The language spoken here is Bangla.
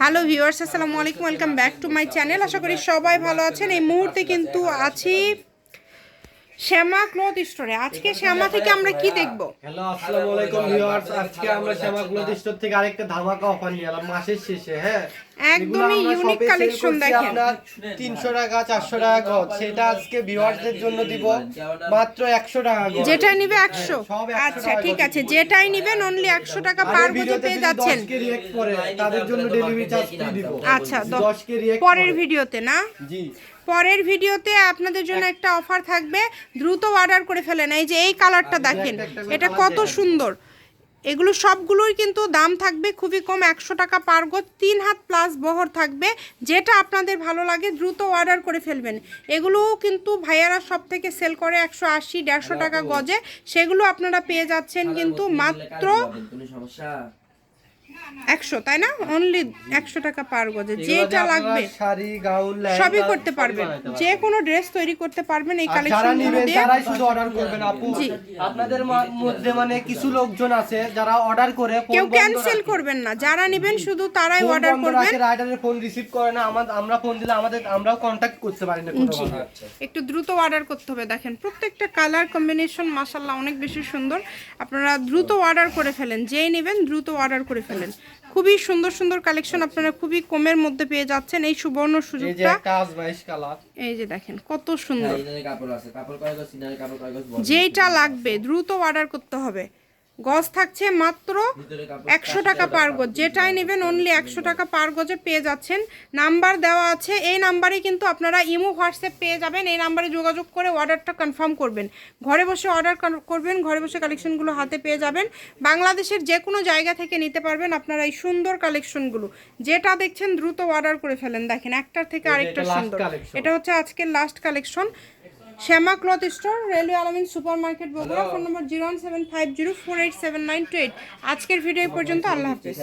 হ্যালো ভিউয়ার্স, আসসালামু আলাইকুম, welcome back to my channel. আশা করি সবাই ভালো আছেন। এই মুহূর্তে কিন্তু আছি শ্যামা ক্লথ স্টোরে। আজকে শ্যামা থেকে আমরা কি দেখব? হ্যালো, আসসালামু আলাইকুম ভিউয়ার্স। আজকে আমরা শ্যামা ক্লথ স্টোর থেকে আরেকটা ধামাকা অফার নিয়ে এলাম মাসের শেষে হ্যাঁ? একদমই ইউনিক কালেকশন দেখেন। আপনার 300 টাকা 400 টাকা গজ। সেটা আজকে ভিউয়ারদের জন্য দিব মাত্র 100 টাকা গজ। যেটা নিবে একশো। হ্যাঁ, 100 আচ্ছা ঠিক আছে যেটাই নিবেন অনলি একশো টাকা পার গজে পেয়ে যাচ্ছেন। 10 কে রিয়েক্ট করে তাদের জন্য ডেলিভারি চার্জ ফ্রি দিব। আচ্ছা 10 কে রিয়েক্ট পরের ভিডিওতে না? জি। পরের ভিডিওতে আপনাদের জন্য একটা অফার থাকবে দ্রুত অর্ডার করে ফেলেন। এই যে এই কালারটা দেখেন এটা কত সুন্দর। এগুলো সবগুলোই কিন্তু দাম থাকবে খুবই কম একশো টাকা পার গজ তিন হাত প্লাস বহর থাকবে। যেটা আপনাদের ভালো লাগে দ্রুত অর্ডার করে ফেলবেন। এগুলোও কিন্তু ভাইয়ারা সব থেকে সেল করে একশো আশি দেড়শো টাকা গজে। সেগুলো আপনারা পেয়ে যাচ্ছেন কিন্তু মাত্র সমস্যা? একশো তাই না? অনলি একশো টাকা পার গজে। যেটা লাগবে শাড়ি গাউন সবই করতে পারবেন। যে কোনো ড্রেস তৈরি করতে পারবেন এই যারা কালেকশন নিবেন শুধু অর্ডার করবেন আপু আপনাদের মধ্যে মানে কিছু লোকজন আছে যারা অর্ডার করে কেউ ক্যান্সেল করবেন না। যারা নেবেন শুধু তারাই অর্ডার করবেন। রাইডারের ফোন রিসিভ করে না আমরা ফোন দিলে আমাদের আমরাও কন্টাক্ট করতে পারি না একটু দ্রুত অর্ডার করতে হবে দেখেন। প্রত্যেকটা কালার কম্বিনেশন মাসাল্লাহ অনেক বেশি সুন্দর। আপনারা দ্রুত অর্ডার করে ফেলেন। যেই নেবেন দ্রুত অর্ডার করে ফেলেন। খুবই সুন্দর সুন্দর কালেকশন আপনারা খুবই কমের মধ্যে পেয়ে যাচ্ছেন। এই সুবর্ণ সুযোগটা এই যে দেখেন কত সুন্দর। গজ বল যেইটা লাগবে দ্রুত অর্ডার করতে হবে। গজ থাকছে মাত্র একশো টাকা পার গজ। যেটাই নেবেন অনলি একশো টাকা পার গজে পেয়ে যাচ্ছেন। নাম্বার দেওয়া আছে এই নাম্বারে কিন্তু আপনারা ইমো হোয়াটসঅ্যাপ পেয়ে যাবেন। এই নাম্বারে যোগাযোগ করে অর্ডারটা কনফার্ম করবেন। ঘরে বসে অর্ডার করবেন ঘরে বসে কালেকশনগুলো হাতে পেয়ে যাবেন। বাংলাদেশের যে কোনো জায়গা থেকে নিতে পারবেন আপনারা এই সুন্দর কালেকশনগুলো যেটা দেখছেন দ্রুত অর্ডার করে ফেলেন। দেখেন একটার থেকে আরেকটা সুন্দর। এটা হচ্ছে আজকের last collection Shyama cloth store railway Alamin super market Bogura phone number zero one seven five zero four eight seven nine two eight. আজকের ভিডিও পর্যন্ত আল্লাহ হাফিজ।